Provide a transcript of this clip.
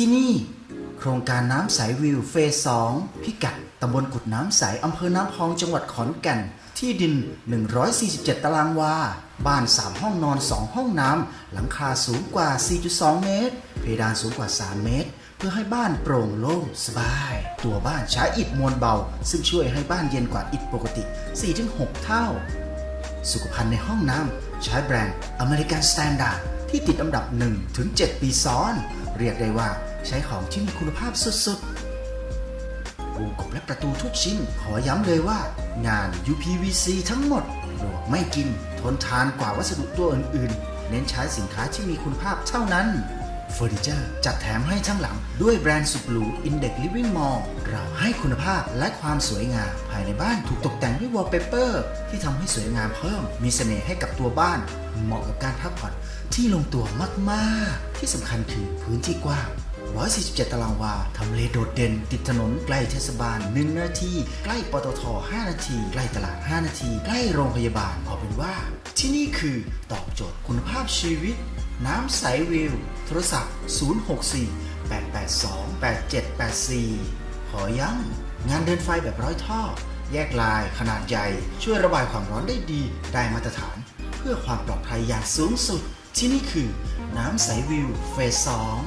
ที่นี่โครงการน้ำใสวิวเฟส2พิกัดตำบลกุดน้ำใสอำเภอน้ำพองจังหวัดขอนแก่น ที่ดิน 147 ตารางวา บ้าน 3 ห้องนอน 2 ห้องน้ำ หลังคาสูงกว่า 4.2 เมตร เพดานสูงกว่า 3 เมตร เพื่อให้บ้านโปร่งโล่งสบาย ตัวบ้านใช้อิฐมวลเบา ซึ่งช่วยให้บ้านเย็นกว่าอิฐปกติ 4-6 เท่า สุขภัณฑ์ในห้องน้ำใช้แบรนด์อเมริกันสแตนดาร์ดที่ติดอันดับ 1-7 ปีซ้อน เรียกได้ว่าใช้ของที่มีคุณภาพสุดๆวงกบและประตูทุกชิ้น ขอย้ำเลยว่า งาน UPVC ทั้งหมดหลวกไม่กิน ทนทานกว่าวัสดุตัวอื่นๆ เน้นใช้สินค้าที่มีคุณภาพเท่านั้นเฟอร์นิเจอร์จัดแถมให้ทั้งหลัง ด้วยแบรนด์สุดหรู Index Living Mall เราให้คุณภาพและความสวยงาม ภายในบ้านถูกตกแต่งด้วยวอลเปเปอร์ ที่ทำให้สวยงามเพิ่ม มีเสน่ห์ให้กับตัวบ้าน เหมาะกับการพักผ่อน ที่ลงตัวมากๆ ที่สำคัญคือพื้นที่กว้าง 147 ตารางวา ทำเลโดดเด่น ติดถนนใกล้เทศบาล 1 นาที ใกล้ปตท 5 นาที ใกล้ตลาด 5 นาที ใกล้โรงพยาบาลเอาเป็นว่า ที่นี่คือตอบโจทย์คุณภาพชีวิต น้ำใสวิว โทรศัพท์ 064 882 8784 ขอย้ำงานเดินไฟแบบร้อยท่อ แยกลายขนาดใหญ่ ช่วยระบายความร้อนได้ดี ได้มาตรฐาน เพื่อความปลอดภัยอย่างสูงสุด ที่นี่คือน้ำใสวิวเฟสสอง